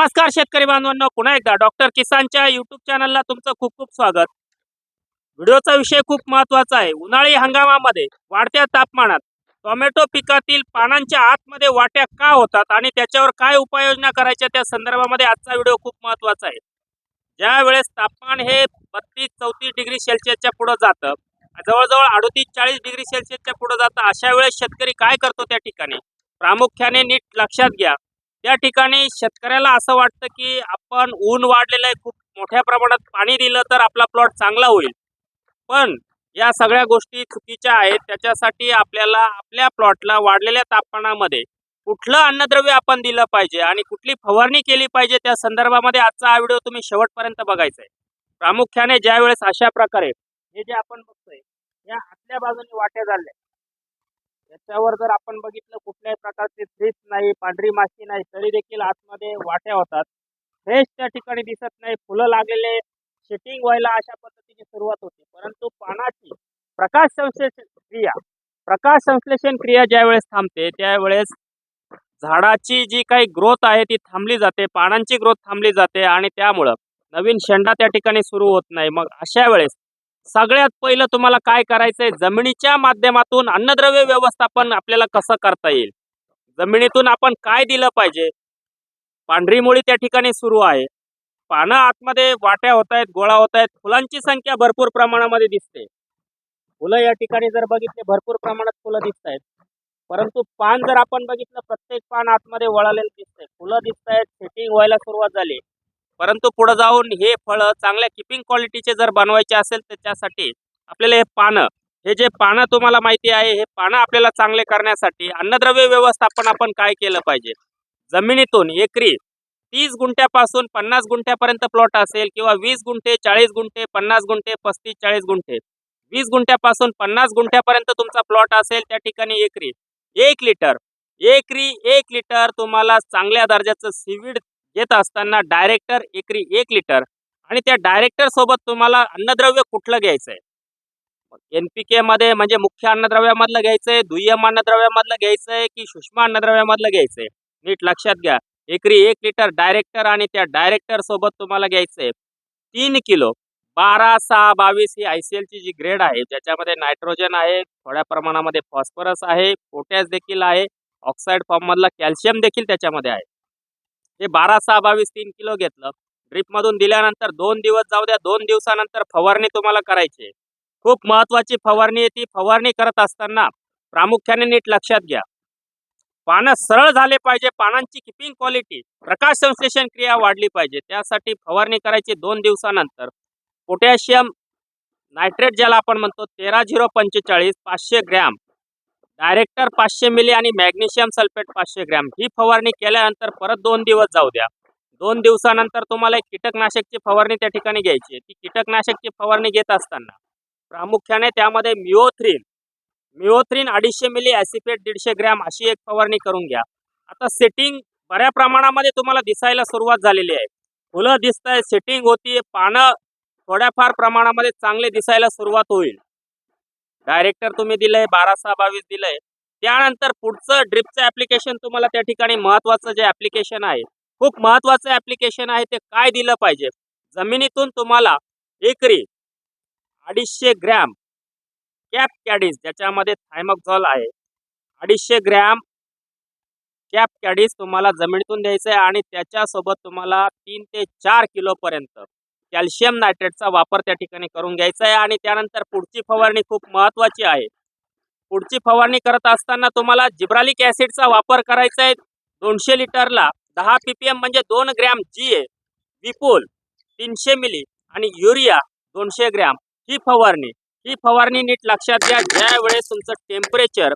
नमस्कार शेतकरी बांधवांनो पुन्हा एकदा डॉक्टर किसानच्या युट्यूब चॅनलला तुमचं खूप खूप स्वागत. व्हिडिओचा विषय खूप महत्त्वाचा आहे. उन्हाळी हंगामामध्ये वाढत्या तापमानात टोमॅटो पिकातील पानांच्या आतमध्ये वाट्या का होतात आणि त्याच्यावर काय उपाययोजना करायच्या त्या संदर्भामध्ये आजचा व्हिडिओ खूप महत्त्वाचा आहे. ज्या वेळेस तापमान हे बत्तीस चौतीस डिग्री सेल्सिअसच्या पुढं जातं जवळजवळ अडोतीस चाळीस डिग्री सेल्सिअसच्या पुढं जातं अशा वेळेस शेतकरी काय करतो त्या ठिकाणी? प्रामुख्याने नीट लक्षात घ्या. या ठिकाणी शेतकऱ्याला असं वाटतं की आपण ऊन वाढलेलं आहे खूप मोठ्या प्रमाणात पाणी दिलं तर आपला प्लॉट चांगला होईल. पण या सगळ्या गोष्टी चुकीच्या आहेत. त्याच्यासाठी आपल्याला आपल्या प्लॉटला वाढलेल्या तापमानामध्ये कुठलं अन्नद्रव्य आपण दिलं पाहिजे आणि कुठली फवारणी केली पाहिजे त्या संदर्भामध्ये आजचा हा व्हिडिओ तुम्ही शेवटपर्यंत बघायचा आहे. प्रामुख्याने ज्यावेळेस अशा प्रकारे हे जे आपण बघतोय या आतल्या बाजूने वाट्या झाल्या. याच्यावर जर आपण बघितलं कुठल्याही प्रकारचे फ्रीज नाही पांढरी माशी नाही तरी देखील आतमध्ये वाट्या होतात. फ्रेश त्या ठिकाणी दिसत नाही. फुलं लागलेले शेटिंग व्हायला अशा पद्धतीची सुरुवात होते. परंतु पानाची प्रकाश संश्लेषण क्रिया प्रकाश संश्लेषण क्रिया ज्या वेळेस थांबते त्यावेळेस झाडाची जी काही ग्रोथ आहे ती थांबली जाते. पानांची ग्रोथ थांबली जाते आणि त्यामुळं नवीन शेंडा त्या ठिकाणी सुरू होत नाही. मग अशा वेळेस सगळ्यात पहिलं तुम्हाला काय करायचंय? जमिनीच्या माध्यमातून अन्नद्रव्य व्यवस्थापन आपल्याला कसं करता येईल? जमिनीतून आपण काय दिलं पाहिजे? पांढरी मुळी त्या ठिकाणी सुरू आहे. पानं आतमध्ये वाट्या होत आहेत गोळा होत आहेत. फुलांची संख्या भरपूर प्रमाणामध्ये दिसते. फुलं या ठिकाणी जर बघितले भरपूर प्रमाणात फुलं दिसत आहेत. परंतु पान जर आपण बघितलं प्रत्येक पान आतमध्ये वळालेलं दिसतंय. फुलं दिसत आहेत सेटिंग व्हायला सुरुवात झाली. परंतु पुढे जाऊन हे फळं चांगल्या किपिंग क्वालिटीचे जर बनवायचे असेल तर त्यासाठी आपल्याला हे पानं हे जे पानं तुम्हाला माहिती आहे हे पानं आपल्याला चांगले करण्यासाठी अन्नद्रव्य व्यवस्थापन आपण काय केलं पाहिजे? जमिनीतून एकरी तीस गुंठ्यापासून पन्नास गुंठ्यापर्यंत प्लॉट असेल किंवा वीस गुंठे चाळीस गुंठे पन्नास गुंठे पस्तीस चाळीस गुंठे. वीस गुंठ्यापासून पन्नास गुंठ्यापर्यंत तुमचा प्लॉट असेल त्या ठिकाणी एकरी. एक लिटर. एकरी एक लिटर तुम्हाला चांगल्या दर्जाचं सीवीड घेत असताना डायरेक्टर एकरी एक लिटर आणि त्या डायरेक्टर सोबत तुम्हाला अन्नद्रव्य कुठलं घ्यायचंय? एन पी के मध्ये म्हणजे मुख्य अन्नद्रव्यामधलं घ्यायचंय दुय्यम अन्नद्रव्यामधलं घ्यायचंय की सूक्ष्म अन्नद्रव्यामधलं घ्यायचंय? नीट लक्षात घ्या. एकरी एक लिटर डायरेक्टर आणि त्या डायरेक्टर सोबत तुम्हाला घ्यायचंय तीन किलो. बारा सहा बावीस ही आय सी एलची जी ग्रेड आहे ज्याच्यामध्ये नायट्रोजन आहे थोड्या प्रमाणामध्ये फॉस्फरस आहे पोटॅश देखील आहे ऑक्साईड फॉर्ममधला कॅल्शियम देखील त्याच्यामध्ये आहे. हे बारा सहा बावीस तीन किलो घेतलं. ड्रीपमधून दिल्यानंतर दोन दिवस जाऊ द्या दोन दिवसानंतर फवारणी तुम्हाला करायची खूप महत्वाची फवारणी आहे ती. फवारणी करत असताना प्रामुख्याने नीट लक्षात घ्या. पानं सरळ झाले पाहिजे पानांची किपिंग क्वालिटी प्रकाश संश्लेषण क्रिया वाढली पाहिजे. त्यासाठी फवारणी करायची दोन दिवसानंतर. पोटॅशियम नायट्रेट ज्याला आपण म्हणतो तेरा झिरो पंचेचाळीस पाचशे ग्रॅम. डायरेक्टर पाचशे मिली आणि मॅग्नेशियम सल्फेट पाचशे ग्रॅम. ही फवारणी केल्यानंतर परत दोन दिवस जाऊ द्या. दोन दिवसानंतर तुम्हाला एक कीटकनाशकची फवारणी त्या ठिकाणी घ्यायची आहे. ती कीटकनाशकची फवारणी घेत असताना प्रामुख्याने त्यामध्ये मिओथ्रीन मिओथ्रीन अडीचशे मिली ॲसिफेट दीडशे ग्रॅम अशी एक फवारणी करून घ्या. आता सेटिंग बऱ्या प्रमाणामध्ये तुम्हाला दिसायला सुरुवात झालेली आहे. फुलं दिसत आहे सेटिंग होती पानं थोड्याफार प्रमाणामध्ये चांगले दिसायला सुरुवात होईल. डायरेक्टर तुम्ही दिलंय बारा सहा बावीस दिलंय. त्यानंतर पुढचं ड्रिपचं ऍप्लिकेशन तुम्हाला त्या ठिकाणी महत्वाचं जे ऍप्लिकेशन आहे खूप महत्वाचं ऍप्लिकेशन आहे ते काय दिलं पाहिजे? जमिनीतून तुम्हाला एकरी अडीचशे ग्रॅम कॅप कॅडीज ज्याच्यामध्ये थायमॉक्झॉल आहे अडीचशे ग्रॅम कॅप कॅडीज तुम्हाला जमिनीतून द्यायचं आहे आणि त्याच्यासोबत तुम्हाला तीन ते चार किलोपर्यंत कॅल्शियम नायट्रेटचा वापर त्या ठिकाणी करून घ्यायचा आहे आणि त्यानंतर पुढची फवारणी खूप महत्वाची आहे. पुढची फवारणी करत असताना तुम्हाला जिब्रालिक ॲसिडचा वापर करायचा आहे. दोनशे लिटरला दहा पी पी एम म्हणजे दोन ग्रॅम जी ए विपुल तीनशे मिली आणि युरिया दोनशे ग्रॅम. ही फवारणी ही फवारणी नीट लक्षात घ्या. ज्यावेळेस तुमचं टेम्परेचर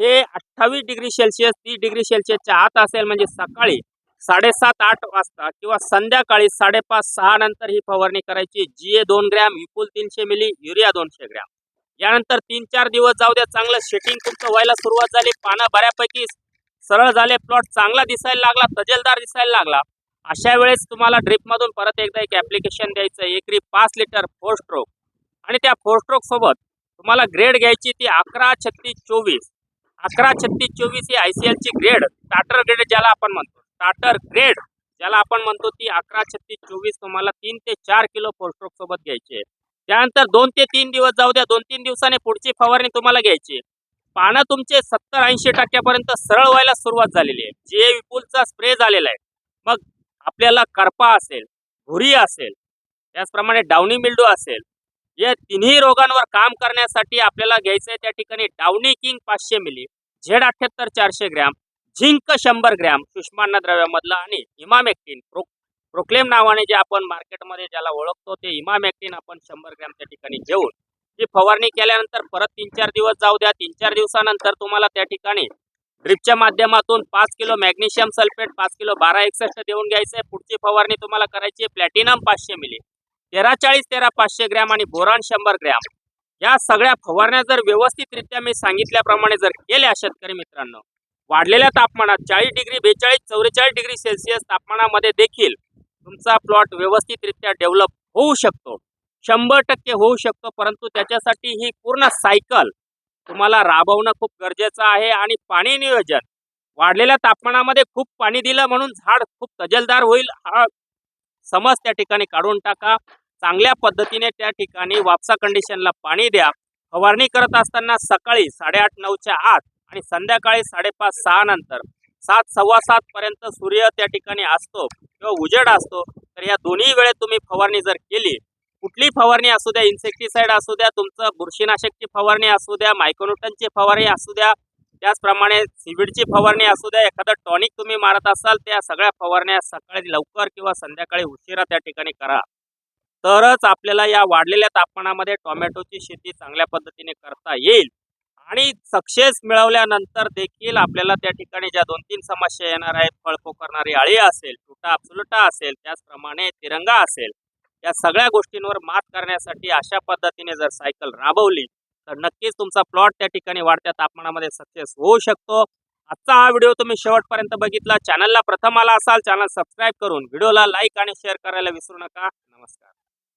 हे अठ्ठावीस डिग्री सेल्सिअस तीस डिग्री सेल्सिअसच्या आत असेल म्हणजे सकाळी साडेसात आठ वाजता किंवा संध्याकाळी साडेपाच सहा नंतर ही फवारणी करायची. जीए दोन ग्रॅम विपुल तीनशे मिली युरिया दोनशे ग्रॅम. यानंतर तीन चार दिवस जाऊ द्या चांगलं शेटिंग तुमचं व्हायला सुरुवात झाली. पानं बऱ्यापैकी सरळ झाले प्लॉट चांगला दिसायला लागला तजेलदार दिसायला लागला. अशा वेळेस तुम्हाला ड्रिपमधून परत एकदा एक ॲप्लिकेशन द्यायचं एकरी पाच लिटर फोर स्ट्रोक आणि त्या फोर स्ट्रोक सोबत तुम्हाला ग्रेड घ्यायची ती अकरा छत्तीस चोवीस. अकरा छत्तीस चोवीस ही आय सी एलची ग्रेड स्टार्टर ग्रेड ज्याला आपण म्हणतो. स्टार्टर ग्रेड ज्याला आपण म्हणतो ती अकरा छत्तीस चोवीस तुम्हाला तीन ते चार किलो फोरस्ट्रोक सोबत घ्यायची. आहे त्यानंतर दोन ते तीन दिवस जाऊ द्या दोन तीन दिवसाने पुढची फवारणी तुम्हाला घ्यायची. पानं तुमचे सत्तर ऐंशी टक्क्यापर्यंत सरळ व्हायला सुरुवात झालेली आहे. जे विपुलचा स्प्रे झालेला आहे. मग आपल्याला करपा असेल भुरी असेल त्याचप्रमाणे डावणी मिल्डू असेल या तिन्ही रोगांवर काम करण्यासाठी आपल्याला घ्यायचं आहे त्या ठिकाणी डावणी किंग पाचशे मिली झेड अठ्ठ्याहत्तर चारशे ग्रॅम. झिंक शंभर ग्रॅम सुषमान्न द्रव्यामधला आणि इमामेक्टिन प्रो प्रोक्लेम नावाने जे आपण मार्केटमध्ये ज्याला ओळखतो ते इमामेक्टिन आपण शंभर ग्रॅम त्या ठिकाणी घेऊन जी फवारणी केल्यानंतर परत तीन चार दिवस जाऊ द्या तीन चार दिवसानंतर तुम्हाला त्या ठिकाणी ड्रिपच्या माध्यमातून पाच किलो मॅग्नेशियम सल्फेट पाच किलो बारा एकसष्ट देऊन घ्यायचं आहे. पुढची फवारणी तुम्हाला करायची आहे प्लॅटिनम पाचशे मिली. तेरा चाळीस तेरा पाचशे ग्रॅम आणि बोरान शंभर ग्रॅम. या सगळ्या फवारण्या जर व्यवस्थितरित्या मी सांगितल्याप्रमाणे जर केल्या शेतकरी मित्रांनो वाढलेल्या तापमानात चाळीस डिग्री बेचाळीस चौवेचाळीस डिग्री सेल्सिअस तापमानामध्ये देखील तुमचा प्लॉट व्यवस्थितरित्या डेव्हलप होऊ शकतो. शंभर टक्के होऊ शकतो परंतु त्याच्यासाठी ही पूर्ण सायकल तुम्हाला राबवणं खूप गरजेचं आहे आणि पाणी नियोजन. वाढलेल्या तापमानामध्ये खूप पाणी दिलं म्हणून झाड खूप तजलदार होईल हा समज त्या ठिकाणी काढून टाका. चांगल्या पद्धतीने त्या ठिकाणी वापसा कंडिशनला पाणी द्या. फवारणी करत असताना सकाळी साडेआठ नऊच्या आत आणि संध्याकाळी साडेपाच सहा नंतर सात सव्वा सात पर्यंत सूर्य त्या ठिकाणी असतो किंवा उजेड असतो तर या दोन्ही वेळेत तुम्ही फवारणी जर केली कुठली फवारणी असू द्या इन्सेक्टिसाइड असू द्या तुमचं बुरशीनाशकची फवारणी असू द्या मायक्रोन्यूटनची फवारणी असू द्या त्याचप्रमाणे सिविडची फवारणी असू द्या एखादं टॉनिक तुम्ही मारत असाल त्या सगळ्या फवारण्या सकाळी लवकर किंवा संध्याकाळी उशिरा त्या ठिकाणी करा. तरच आपल्याला या वाढलेल्या तापमानामध्ये टोमॅटोची शेती चांगल्या पद्धतीने करता येईल. आणि सक्सेस मिळवल्यानंतर देखील आपल्याला त्या ठिकाणी ज्या दोन तीन समस्या येणार आहेत फळपो करणारी अळी असेल तुटा अब्सुलटा असेल त्याचप्रमाणे तिरंगा असेल या सगळ्या गोष्टींवर मात करण्यासाठी अशा पद्धतीने जर सायकल राबवली तर नक्कीच तुमचा प्लॉट त्या ठिकाणी वाढत्या तापमानामध्ये सक्सेस होऊ शकतो. आजचा हा व्हिडिओ तुम्ही शेवटपर्यंत बघितला. चॅनलला प्रथम आला असाल चॅनल सबस्क्राईब करून व्हिडिओला लाईक आणि शेअर करायला विसरू नका. नमस्कार.